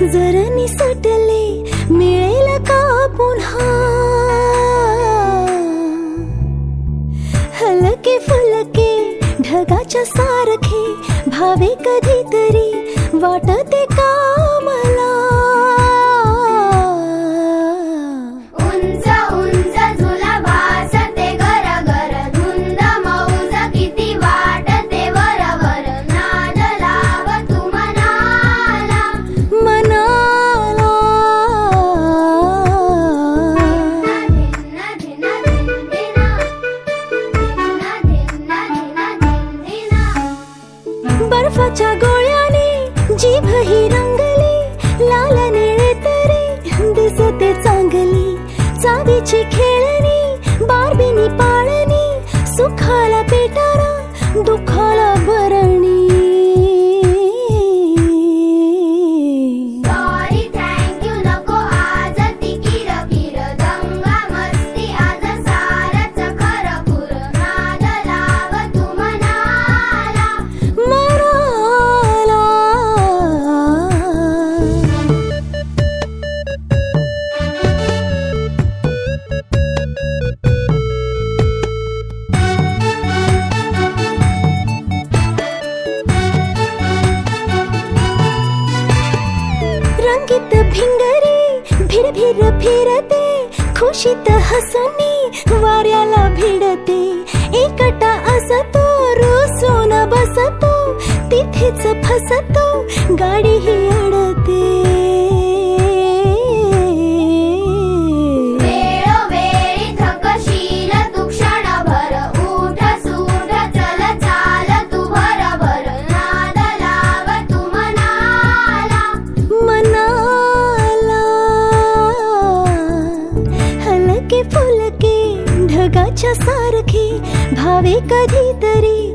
जर निसटले मिळेल का पुन्हा? हलके फुलके ढगाच्या सारखे भावे कधीतरी वाटते का मला? बर्फाच्या गोळ्याने जीभ ही रंगली लाल निळे तरी दिसते चांगली. चावीची खेळणी थकीत भिंगरी भिर भिर फिरते खुशीत हसनी वाऱ्याला भिडते. फुलके ढगाच्या सारखी भावे कधीतरी